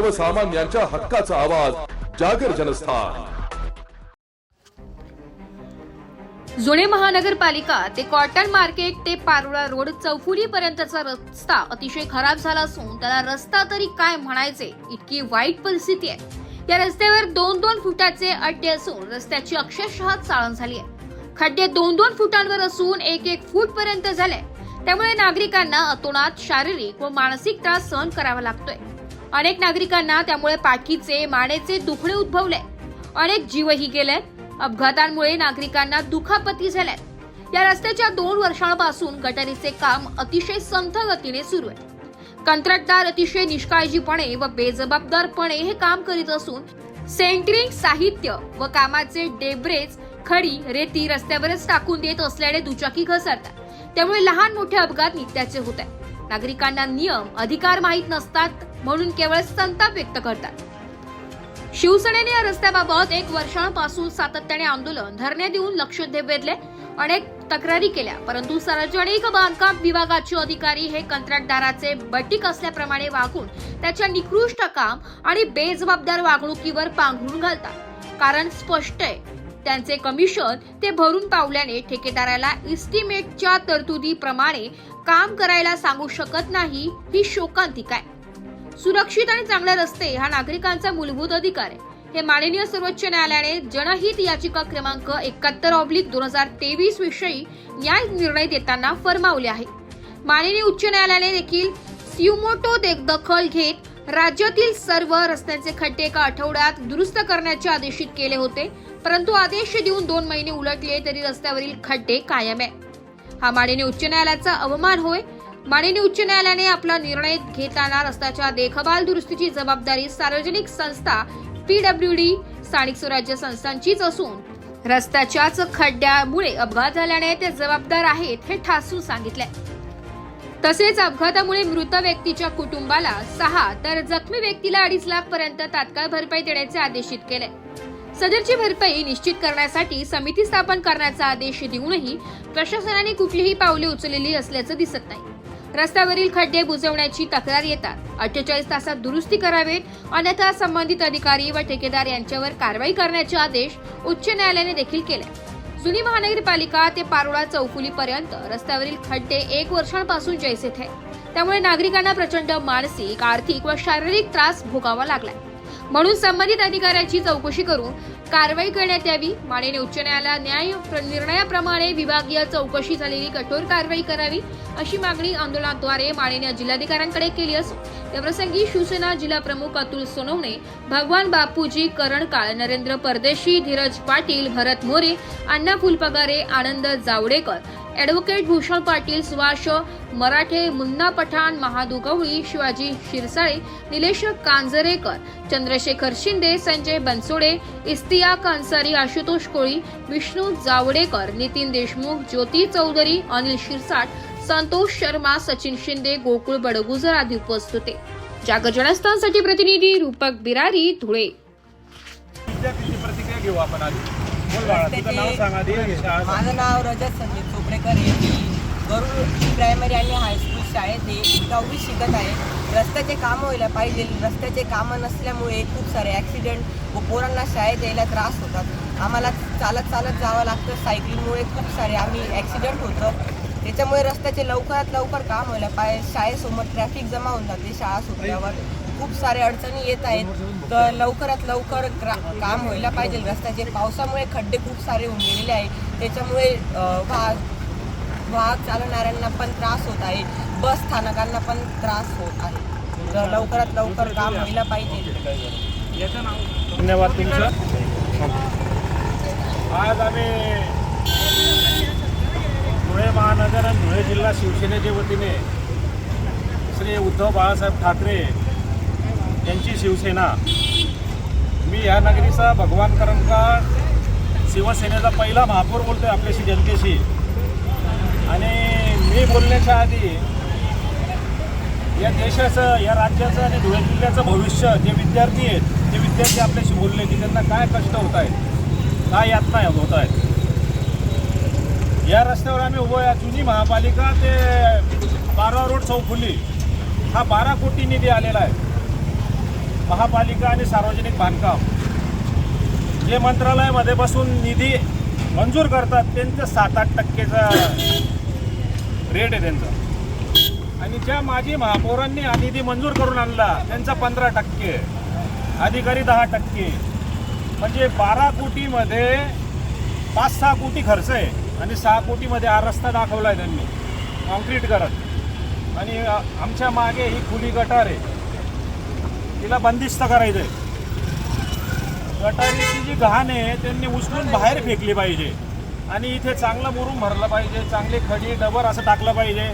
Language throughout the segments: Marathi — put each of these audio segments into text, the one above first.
सर्वसामान्यांच्या हक्काचा आवाज जागर जनस्थान. जुने महानगरपालिका ते कॉटन मार्केट ते पारोळा रोड चौफुली पर्यंतचा रस्ता अतिशय खराब झाला असून त्याला रस्ता तरी काय म्हणायचे? इतकी वाईट परिस्थिती आहे. या रस्त्यावर दोन दोन फुटाचे अड्डे असून रस्त्याची अक्षरशः चाळण झाली आहे. खड्डे दोन दोन फुटांवर असून एक एक फूट पर्यंत झाले. त्यामुळे नागरिकांना अतोनात शारीरिक व मानसिक त्रास सहन करावा लागतोय. अनेक नागरिकांना त्यामुळे पाठीचे मानेचे दुखणे उद्भवले. अनेक जीवही गेले अपघातांमुळे नागरिकांना दुखापती झाल्यात. या रस्त्याच्या दोन वर्षांपासून गटारीचे काम अतिशय संथ गतीने सुरू आहे. कंत्राटदार अतिशय निष्काळजीपणे व बेजबाबदारपणे हे काम करीत असून सेंटरिंग साहित्य व कामाचे डेब्रेज खडी रेती रस्त्यावरच टाकून देत असल्याने दुचाकी घसरतात. त्यामुळे लहान मोठे अपघात नित्याचे होत आहेत. नागरिकांना नियम अधिकार माहीत नसतात म्हणून केवळ संताप व्यक्त करतात. शिवसेनेने या रस्त्याबाबत एक वर्षांपासून सातत्याने आंदोलन धरणे देऊन लक्ष वेधले अनेक तक्रारी केल्या. परंतु सार्वजनिक बांधकाम विभागाचे अधिकारी हे कंत्राटदाराचे बटीक असल्याप्रमाणे वागून त्याच्या निकृष्ट काम आणि बेजबाबदार वागणुकीवर पांघरून घालतात. कारण स्पष्ट आहे त्यांचे कमिशन ते भरून पावल्याने ठेकेदाराला इस्टिमेटच्या तरतुदीप्रमाणे काम करायला सांगू शकत नाही ही शोकांतिका आहे. सुरक्षित आणि चांगले रस्ते हा नागरिकांचा मूलभूत अधिकार आहे. हे माननीय सर्वोच्च न्यायालयाने जनहित याचिका क्रमांक एकाहत्तर ऑब्लिक दोन हजार तेवीस विषयी न्याय निर्णय देताना फरमावले आहे. माननीय उच्च न्यायालयाने देखील सिउमोटो दे- दखल घेत राज्यातील सर्व रस्त्यांचे खड्डे एका आठवड्यात दुरुस्त करण्याचे आदेशित केले होते परंतु आदेश देऊन दोन महिने उलटले तरी रस्त्यावरील खड्डे कायम आहे हा माननीय उच्च न्यायालयाचा अवमान होय. माननीय उच्च न्यायालयाने आपला निर्णय घेताना रस्त्याच्या देखभाल दुरुस्तीची जबाबदारी सार्वजनिक संस्था पीडब्ल्यूडी स्थानिक स्वराज्य संस्थांचीच असून रस्त्याच्याच खड्ड्यामुळे अपघात झाल्याने ते जबाबदार आहेत हे ठासून सांगितले तसेच अपघातामुळे मृत व्यक्तीच्या कुटुंबाला सहा तर जखमी व्यक्तीला अडीच लाख पर्यंत तात्काळ भरपाई देण्याचे आदेशित केले सदरची भरपाई निश्चित करण्यासाठी समिती स्थापन करण्याचा आदेश देऊनही प्रशासनाने कुठलीही पावले उचललेली असल्याचं दिसत नाही. रस्त्यावरील खड्डे बुजवण्याची तक्रार येतात. अठ्ठेचाळीस तासात दुरुस्ती करावेत अन्यथा संबंधित अधिकारी व ठेकेदार यांच्यावर कारवाई करण्याचे आदेश उच्च न्यायालयाने देखील केले. जुनी महानगरपालिका ते पारोळा चौफुलीपर्यंत रस्त्यावरील खड्डे एक वर्षांपासून जैसेत आहे त्यामुळे नागरिकांना प्रचंड मानसिक आर्थिक व शारीरिक त्रास भोगावा लागलाय. म्हणून संबंधित अधिकाऱ्याची चौकशी करून कारवाई करण्यात यावी. माननीय उच्च न्यायालयात न्याय निर्णयाप्रमाणे विभागीय चौकशी झालेली कठोर कारवाई करावी अशी मागणी आंदोलनाद्वारे माननीय जिल्हाधिकाऱ्यांकडे केली असून याप्रसंगी शिवसेना जिल्हा प्रमुख अतुल सोनवणे भगवान बापूजी करणकाळ नरेंद्र परदेशी धीरज पाटील भरत मोरे अण्णा फुलपगारे आनंद जावडेकर ॲडव्होकेट भूषण पाटील सुभाष मराठे मुन्ना पठाण महादू गवळी शिवाजी शिरसाळे निलेश कांजरेकर चंद्रशेखर शिंदे संजय बनसोडे इस्तियाक अन्सारी आशुतोष कोळी विष्णू जावडेकर नितीन देशमुख ज्योती चौधरी अनिल शिरसाट संतोष शर्मा सचिन शिंदे गोकुळ बडगुजर आदी उपस्थित होते. जागर जनस्थानसाठी प्रतिनिधी रूपक बिरारी धुळे. प्रतिक्रिया घेऊ आपण आधी बोल माझं नाव रजत संदीप चोपडेकर आहे. मी गरुड प्रायमरी आणि हायस्कूल शाळेत आहे. दहावी शिकत आहे. रस्त्याचे कामं व्हायला पाहिजे. रस्त्याचे कामं नसल्यामुळे खूप सारे ॲक्सिडेंट व पोरांना शाळेत यायला त्रास होतात. आम्हाला चालत चालत जावं लागतं. सायकलिंगमुळे खूप सारे आम्ही ॲक्सिडेंट होतं. त्याच्यामुळे रस्त्याचे लवकरात लवकर काम व्हायला पाहिजे शाळेसमोर ट्रॅफिक जमा होऊन जाते शाळा सुटल्यावर. खूप सारे अडचणी येत आहेत. तर लवकरात लवकर ग्रा- काम व्हायला पाहिजे. रस्त्याचे पावसामुळे खड्डे खूप सारे होऊन गेलेले आहे त्याच्यामुळे अं, वाहक वाहक चालवणाऱ्यांना पण त्रास होत आहे. बस स्थानकांना पण त्रास होत आहे. तर लवकरात लवकर काम व्हायला पाहिजे. धन्यवाद तुमचं. आज आम्ही धुळे महानगर आणि धुळे जिल्हा शिवसेनेच्या वतीने श्री उद्धव बाळासाहेब ठाकरे यांची शिवसेना. मी या नगरीचा भगवान करंका शिवसेनेचा पहिला महापौर बोलतोय आपल्याशी जनतेशी. आणि मी बोलण्याच्या आधी या देशाचं या राज्याचं आणि धुळे जिल्ह्याचं भविष्य जे विद्यार्थी आहेत ते विद्यार्थी आपल्याशी बोलले की त्यांना काय कष्ट होत आहेत काय यातना होत आहेत या रस्त्यावर आम्ही उभो आहे. जुनी महापालिका ते बारा रोड चौफुली हा बारा कोटी निधी आलेला आहे. महापालिका आणि सार्वजनिक बांधकाम. जे मंत्रालयामध्ये बसून निधी मंजूर करतात त्यांचं सात आठ टक्केचा रेट आहे त्यांचा. आणि ज्या माजी महापौरांनी हा निधी मंजूर करून आणला त्यांचा पंधरा टक्के. अधिकारी दहा टक्के. म्हणजे बारा कोटीमध्ये पाच सहा कोटी खर्च आहे आणि सहा कोटीमध्ये हा रस्ता दाखवला आहे त्यांनी. कॉन्क्रीट करत. आणि आमच्या मागे ही खुली गटार आहे. तिला बंदिस्त करायचं आहे गटारीची जी घाण आहे त्यांनी उचलून बाहेर फेकली पाहिजे. आणि इथे चांगलं मुरुम भरलं पाहिजे चांगले खडी डबर असं टाकलं पाहिजे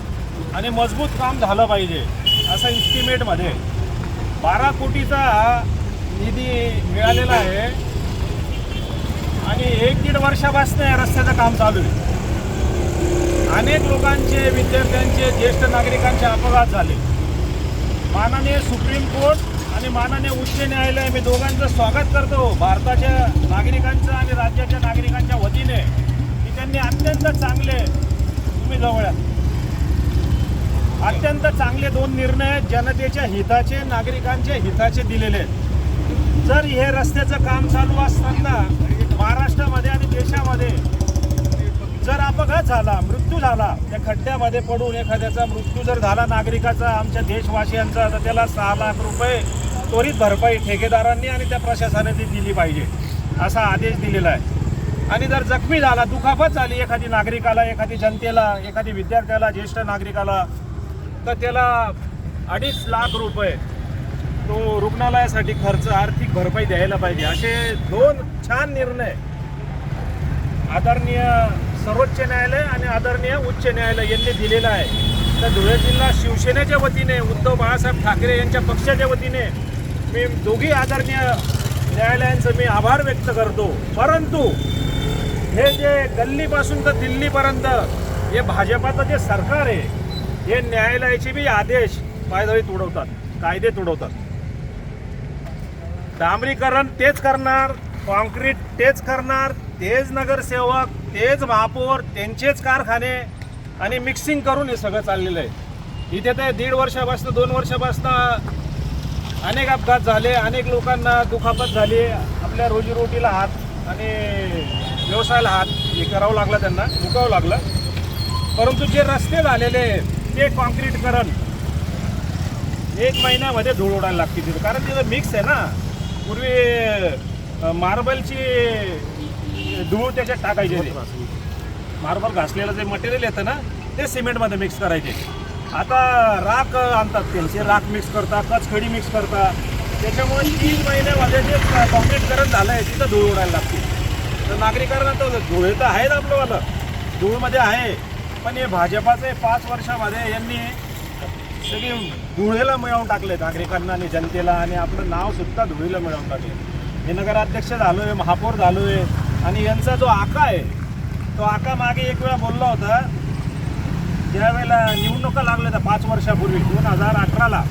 आणि मजबूत काम झालं पाहिजे असं इस्टिमेटमध्ये बारा कोटीचा निधी मिळालेला आहे आणि एक दीड वर्षापासून या रस्त्याचं काम चालू आहे. अनेक लोकांचे विद्यार्थ्यांचे ज्येष्ठ नागरिकांचे अपघात झाले. माननीय सुप्रीम कोर्ट आणि माननीय उच्च न्यायालय मी दोघांचं स्वागत करतो. भारताच्या नागरिकांचं आणि राज्याच्या नागरिकांच्या वतीने. की त्यांनी अत्यंत चांगले तुम्ही जवळ अत्यंत चांगले दोन निर्णय जनतेच्या हिताचे नागरिकांच्या हिताचे दिलेले आहेत. जर हे रस्त्याचं काम चालू असताना महाराष्ट्रामध्ये आणि देशामध्ये जर अपघात झाला मृत्यू झाला त्या खड्ड्यामध्ये पडून एखाद्याचा मृत्यू जर झाला नागरिकाचा आमच्या देशवासियांचा तर त्याला सहा लाख रुपये त्वरित भरपाई ठेकेदारांनी आणि त्या प्रशासनाने दिली पाहिजे असा आदेश दिलेला आहे. आणि जर जखमी झाला दुखापत झाली एखादी नागरिकाला एखादी जनतेला एखादी विद्यार्थ्याला ज्येष्ठ नागरिकाला तर त्याला अडीच लाख रुपये तो रुग्णालयासाठी खर्च आर्थिक भरपाई द्यायला पाहिजे असे दोन छान निर्णय आदरणीय सर्वोच्च न्यायालय आणि आदरणीय उच्च न्यायालय यांनी दिलेलं आहे. तर धुळे जिल्हा शिवसेनेच्या वतीने उद्धव बाळासाहेब ठाकरे यांच्या पक्षाच्या वतीने मी दोघी आदरणीय न्यायालयांचं मी आभार व्यक्त करतो. परंतु हे जे गल्लीपासून तर दिल्लीपर्यंत हे भाजपाचं जे सरकार आहे हे न्यायालयाचे बी आदेश पायदळी तुडवतात कायदे तुडवतात. डांबरीकरण तेच करणार कॉन्क्रीट तेच करणार तेच नगरसेवक तेच महापौर त्यांचेच कारखाने आणि मिक्सिंग करून हे सगळं चाललेलं आहे. इथे ते दीड वर्षापासून दोन वर्षापासून अनेक अपघात झाले अनेक लोकांना दुखापत झाली. आपल्या रोजीरोटीला हात आणि व्यवसायाला हात हे करावं लागला त्यांना दुखावं लागलं. परंतु जे रस्ते झालेले ते कॉन्क्रीटकरण एक महिन्यामध्ये धूळ उडायला लागते तिथं. कारण तिथं मिक्स आहे ना. पूर्वी मार्बलची धूळ त्याच्यात टाकायची मार्बल घासलेलं जे मटेरियल येतं ना ते सिमेंटमध्ये मिक्स करायचे. आता राख आणतात त्यांचे राख मिक्स करतात कचखडी मिक्स करतात. त्याच्यामुळे तीन महिन्यामध्ये जे कॉन्क्रीटकरण झालं आहे तिथं धूळ उडायला लागते. तर नागरिकांना तर धुळे तर आहेत आपलंवालं धूळमध्ये आहे. पण हे भाजपाचे पाच वर्षामध्ये यांनी सगळी धुळेला मिळवून टाकले नागरिकांना आणि जनतेला. आणि आपलं नावसुद्धा धुळीला मिळवून टाकले हे नगराध्यक्ष झालो आहे महापौर झालो आहे आणि यांचा जो आका आहे तो आका मागे एक वेळा बोलला होता ज्यावेळेला निवडणुका लागल्या होत्या पाच वर्षापूर्वी दोन हजार अठराला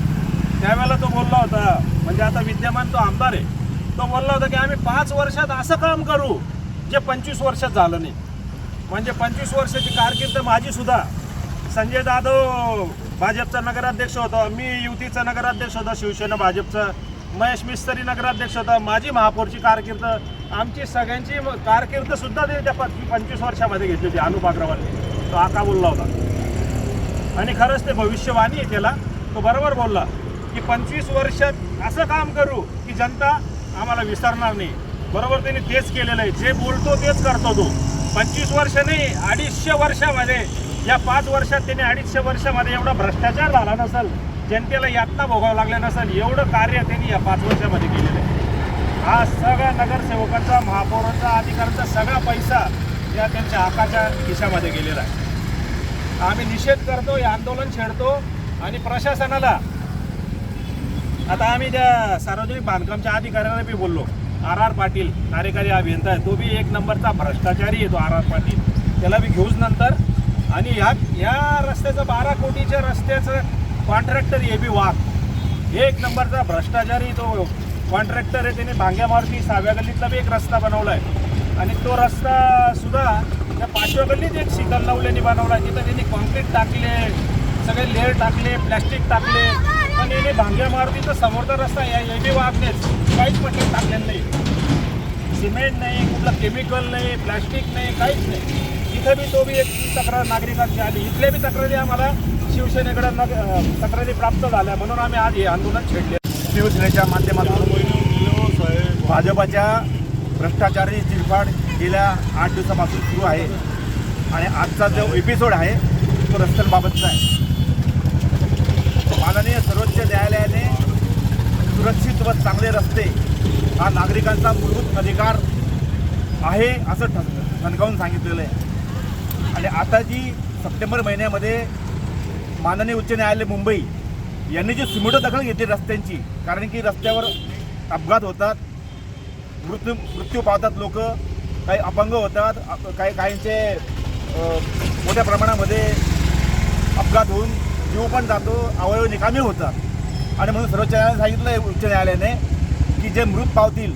त्यावेळेला तो बोलला होता म्हणजे आता विद्यमान तो आमदार आहे तो बोलला होता की आम्ही पाच वर्षात असं काम करू जे पंचवीस वर्षात झालं नाही. म्हणजे पंचवीस वर्षाची कारकीर्द माझीसुद्धा संजय जाधव भाजपचा नगराध्यक्ष होता मी युतीचा नगराध्यक्ष होता शिवसेना भाजपचा महेश मिस्त्री नगराध्यक्ष होता माझी महापौरची कारकीर्द आमची सगळ्यांची म- कारकीर्द सुद्धा ते त्या पंचवीस वर्षामध्ये घेतली होती अनुप अग्रवालने तो आका बोलला होता. आणि खरंच ते भविष्यवाणी आहे त्याला. तो बरोबर बोलला की पंचवीस वर्षात असं काम करू की जनता आम्हाला विसरणार नाही. बरोबर त्यांनी तेच केलेलं आहे. जे बोलतो तेच करतो तो. पंचवीस वर्ष नाही अडीचशे वर्षामध्ये. या पाच वर्षात त्याने अडीचशे वर्षामध्ये एवढा भ्रष्टाचार झाला नसेल जनतेला यातना भोगावं लागलं नसेल एवढं कार्य त्यांनी या पाच वर्षामध्ये केलेलं आहे. हा सगळ्या नगरसेवकांचा महापौरांचा अधिकाऱ्यांचा सगळा पैसा या त्यांच्या आकाच्या खिशामध्ये गेलेला आहे. आम्ही निषेध करतो हे आंदोलन छेडतो आणि प्रशासनाला आता आम्ही त्या सार्वजनिक बांधकामच्या अधिकाऱ्याला बी बोललो आर आर पाटील कार्यकारी अभियंता आहे तो बी एक नंबरचा भ्रष्टाचारी येतो आर आर पाटील. त्याला बी घेऊच नंतर. आणि ह्या ह्या रस्त्याचं बारा कोटीच्या रस्त्याचं कॉन्ट्रॅक्टर हे बी वाघ. एक नंबरचा भ्रष्टाचारी तो कॉन्ट्रॅक्टर आहे त्याने भांग्या मारुती साव्या गल्लीतला बी एक रस्ता बनवला आहे आणि तो रस्ता सुद्धा त्या पाचव्या एक शीतल लावल्याने बनवला. तिथं त्यांनी कॉन्क्रीट टाकले सगळे लेअर टाकले प्लॅस्टिक टाकले. कंपनीने भांग्या मारुतीचा समोरचा रस्ता या हे बी वागणेच. काहीच मटेरियल टाकलेलं नाही. सिमेंट नाही कुठलं केमिकल नाही प्लॅस्टिक नाही काहीच नाही. इथं बी तो बी एक तक्रार नागरिकांची आली. इथल्या बी तक्रारी आम्हाला शिवसेनेकडे नग- तक्रारी प्राप्त झाल्या. म्हणून आम्ही आज हे आंदोलन छेडले. शिवसेनेच्या माध्यमातून. भाजपाच्या भ्रष्टाचारी चिरफाड गेल्या आठ दिवसापासून सुरू आहे. आणि आजचा जो एपिसोड आहे तो रस्त्यांबाबतचा आहे. माननीय सर्वोच्च न्यायालयाने सुरक्षित व चांगले रस्ते हा नागरिकांचा मूलभूत अधिकार आहे असं ठस ठणकावून सांगितलेलं आहे. आणि आता जी सप्टेंबर महिन्यामध्ये माननीय उच्च न्यायालय मुंबई यांनी जी सुमोटो दखल घेतली रस्त्यांची कारण की रस्त्यावर अपघात होतात मृत्यू मृत्यू पावतात लोक काही अपंग होतात अप- काही काहींचे मोठ्या प्रमाणामध्ये अपघात होऊन जीव पण जातो अवयव निकामी होतात. आणि म्हणून सर्वोच्च न्यायालयाने सांगितलं आहे उच्च न्यायालयाने की जे मृत पावतील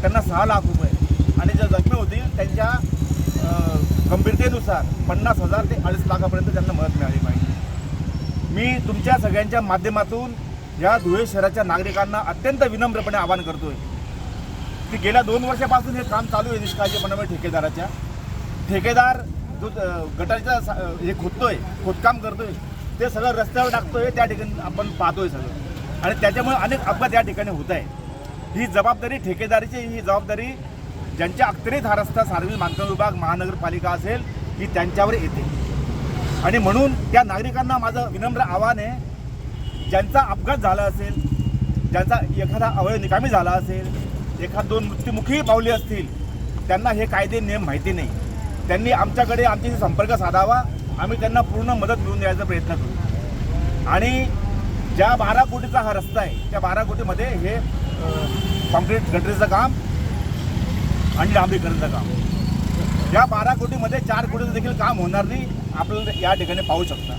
त्यांना सहा लाख रुपये. आणि जे जखमी होतील त्यांच्या गंभीरतेनुसार पन्नास हजार ते अडीच लाखापर्यंत त्यांना मदत मिळाली पाहिजे. मी तुमच्या सगळ्यांच्या माध्यमातून या धुळे शहराच्या नागरिकांना अत्यंत विनम्रपणे आवाहन करतोय की गेल्या दोन वर्षापासून हे काम चालू आहे निष्काळजीपणामुळे ठेकेदाराच्या. ठेकेदार जो अ, सा- हे खोदतोय खोदकाम करतोय ते सगळं रस्त्यावर टाकतोय त्या ठिकाणी आपण पाहतोय सगळं. आणि त्याच्यामुळे अनेक अपघात या ठिकाणी होत आहे ही जबाबदारी ठेकेदारीची ही जबाबदारी ज्यांच्या अखत्यारीत हा रस्ता सार्वजनिक बांधकाम विभाग महानगरपालिका असेल ही त्यांच्यावर येते. आणि म्हणून त्या नागरिकांना माझं विनम्र आव्हान आहे ज्यांचा अपघात झाला असेल ज्यांचा एखादा अवयव निकामी झाला असेल एखाद दोन मृत्युमुखी पावले असतील त्यांना हे कायदे नियम माहिती नाही. त्यांनी आमच्याकडे आमच्याशी संपर्क साधावा. आम्ही त्यांना पूर्ण मदत मिळवून द्यायचा प्रयत्न करू. आणि ज्या बारा कोटीचा हा रस्ता आहे त्या बारा कोटीमध्ये हे कॉन्क्रीट गटरीचं काम आणि डांबरीकरणचं काम. या बारा कोटीमध्ये चार कोटीचं देखील काम होणार नाही आपल्याला या ठिकाणी पाहू शकता.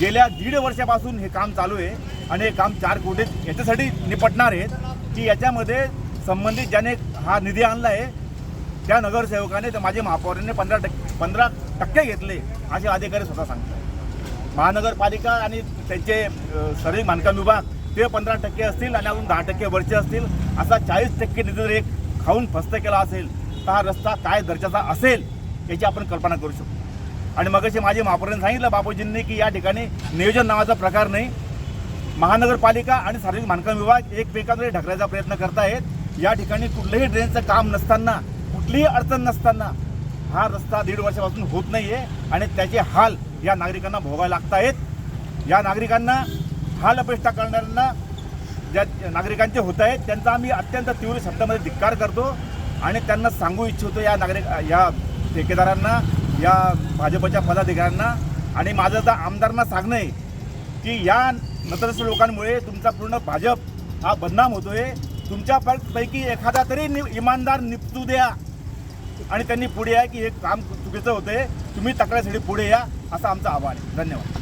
गेल्या दीड वर्षापासून हे काम चालू आहे आणि हे काम चार कोटीत याच्यासाठी निपटणार आहेत की याच्यामध्ये संबंधित ज्याने हा निधी आणला आहे त्या नगरसेवकाने तर माझे महापौरांनी पंधरा टक्के पंधरा टक्के घेतले असे अधिकारी स्वतः सांगतात. महानगरपालिका आणि त्यांचे सर्व बांधकाम विभाग ते पंधरा टक्के असतील आणि अजून दहा टक्के वरचे असतील असा चाळीस टक्के निधी जर एक खाऊन फस्त केला असेल तर हा रस्ता काय दर्जाचा असेल याची आपण कल्पना करू शकतो. आणि मग माझे महापौरांनी सांगितलं बापूजींनी की या ठिकाणी नियोजन नावाचा प्रकार नाही. महानगरपालिका आणि सार्वजनिक बांधकाम विभाग एकमेकांकडे ढकलायचा प्रयत्न करतायत. या ठिकाणी कुठलंही ड्रेनचं काम नसताना कुठलीही अडचण नसताना हा रस्ता दीड वर्षापासून होत नाही आहे आणि त्याचे हाल या नागरिकांना भोगायला लागत आहेत. या नागरिकांना हाल अपेक्षा करणाऱ्यांना ज्या नागरिकांचे होत आहेत त्यांचा आम्ही अत्यंत तीव्र शब्दामध्ये धिक्कार करतो आणि त्यांना सांगू इच्छितो या नागरिक या ठेकेदारांना या भाजपच्या पदाधिकाऱ्यांना आणि माझं तर आमदारांना सांगणं आहे की या नतरस्थ लोकांमुळे तुमचा पूर्ण भाजप हा बदनाम होतो आहे तुमच्यापैकी एखादा तरी नि इमानदार निपटू द्या. आणि त्यांनी पुढे या की हे काम चुकीचं होतंय. तुम्ही तक्रारीसाठी पुढे या असं आमचं आव्हान आहे. धन्यवाद.